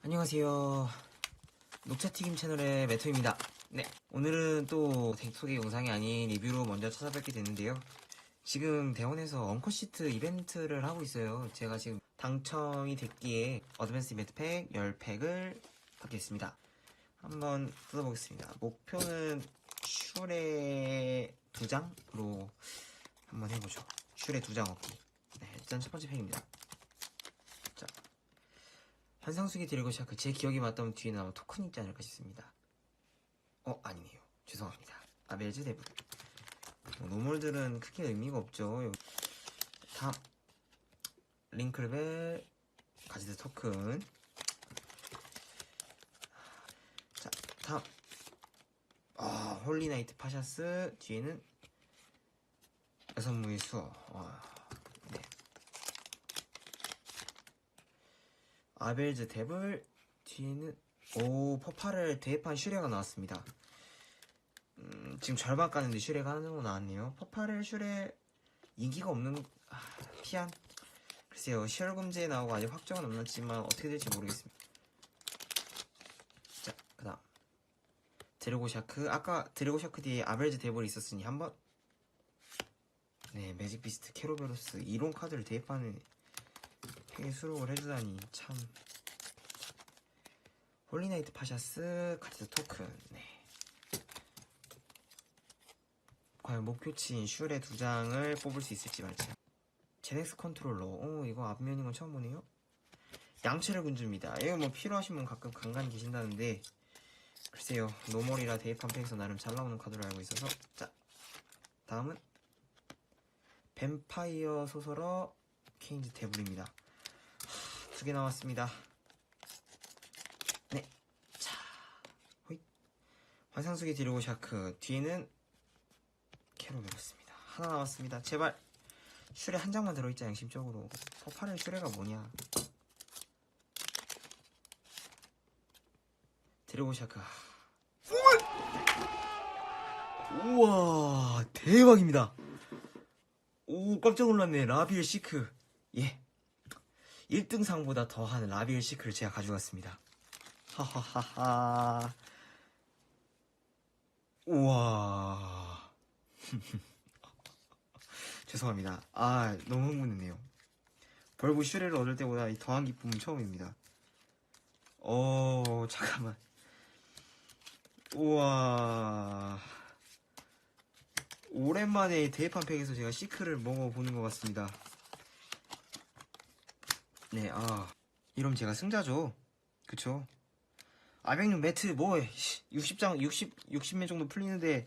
안녕하세요. 녹차튀김 채널의 매토입니다. 네, 오늘은 또덱 소개 영상이 아닌 리뷰로 먼저 찾아뵙게 됐는데요. 지금 대원에서 엉커시트 이벤트를 하고 있어요. 제가 지금 당첨이 됐기에 어드밴스 이벤트 팩 10팩을 받겠습니다. 한번 뜯어보겠습니다. 목표는 슈레 두 장으로 한번 해보죠. 슈레 두장 얻기. 네, 일단 첫 번째 팩입니다. 자, 환상수기 드래곤 샤크 제 기억이 맞다면 뒤에 아마 토큰 있지 않을까 싶습니다. 어 아니네요. 죄송합니다. 아벨즈 데브. 뭐, 노멀들은 크게 의미가 없죠. 다음 링크르벨 가지드 토큰. 자 다음 아 홀리나이트 파샤스 뒤에는 여섯 무의 수어. 와, 네. 아벨즈 데블 뒤에는 오 퍼파를 대판 슈레가 나왔습니다. 음, 지금 절반 까는데 슈레가 하는 거 나왔네요. 퍼파를 슈레 인기가 없는 아, 피한 글쎄요 시월금제에 나오고 아직 확정은 없었지만 어떻게 될지 모르겠습니다. 자 그다음 드래고 샤크 아까 드래고 샤크 뒤에 아벨즈 데블이 있었으니 한번 네 매직 비스트 캐로베로스 이론 카드를 대입하는 팩에 수록을 해주다니 참. 홀리나이트 파샤스 카드 토큰 네. 과연 목표치인 슈레 두 장을 뽑을 수 있을지 말지. 제넥스 컨트롤러. 오 이거 앞면인 건 처음 보네요. 양체를 군줍니다. 이거 뭐 필요하신 분 가끔 간간히 계신다는데 글쎄요 노멀이라 대입한 팩에서 나름 잘 나오는 카드로 알고 있어서. 자 다음은 뱀파이어 소설어 케인즈 데블입니다 두 개 나왔습니다 네. 자, 호잇. 환상속의 디로고 샤크. 뒤에는 캐로베로스입니다. 하나 남았습니다. 제발. 슈레 한 장만 들어있자, 양심적으로. 서파는 슈레가 뭐냐. 디로고 샤크. 우와, 대박입니다. 오, 깜짝 놀랐네. 라비엘 시크. 예. 1등상보다 더한 라비엘 시크를 제가 가져갔습니다. 하하하하. 우와. 죄송합니다. 아, 너무 흥분했네요. 벌브 슈레를 얻을 때보다 이 더한 기쁨은 처음입니다. 어, 잠깐만. 우와. 오랜만에 대판 팩에서 제가 시크를 먹어보는 것 같습니다. 네, 아. 이러면 제가 승자죠. 그쵸? 아백육 매트 뭐 60장 60 60매 정도 풀리는데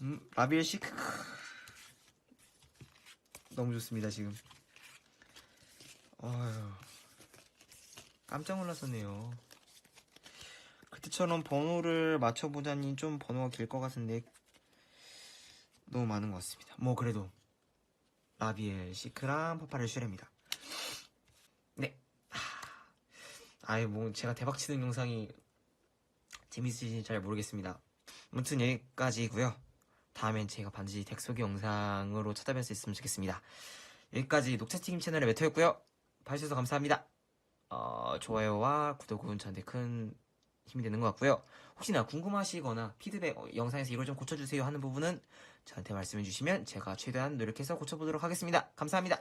음, 라비엘 시크 너무 좋습니다 지금 어휴 깜짝 놀랐었네요 그때처럼 번호를 맞춰보자니 좀 번호가 길 것 같은데 너무 많은 것 같습니다 뭐 그래도 라비엘 시크랑 퍼파를 슈레입니다 네 아예 뭐 제가 대박 치는 영상이 재밌으신지 잘 모르겠습니다. 아무튼 여기까지고요. 다음엔 제가 반드시 덱 소개 영상으로 찾아뵐 수 있으면 좋겠습니다. 여기까지 녹차튀김 채널의 메토였고요. 봐주셔서 감사합니다. 어, 좋아요와 구독은 저한테 큰 힘이 되는 것 같고요. 혹시나 궁금하시거나 피드백 어, 영상에서 이걸 좀 고쳐주세요 하는 부분은 저한테 말씀해 주시면 제가 최대한 노력해서 고쳐보도록 하겠습니다. 감사합니다.